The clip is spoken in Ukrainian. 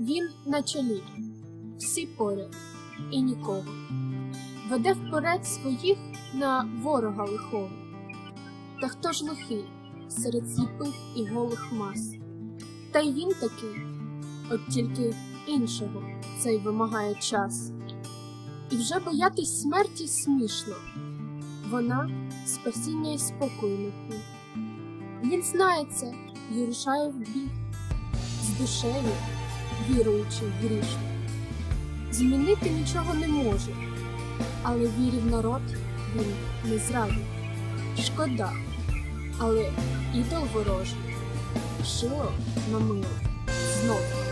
Він на чолі, всі поряд і нікого. Веде вперед своїх на ворога лихого. Та хто ж лихий серед сліпих і голих мас? Та й він такий, от тільки іншого цей вимагає час. І вже боятись смерті смішно, вона спасіння і спокою несе. Він знає це і рушає в бій з душею, віруючи в грішно. Змінити нічого не може, але вірів народ він не зрадив. Шкода, але ідол ворожий, шило на мило знов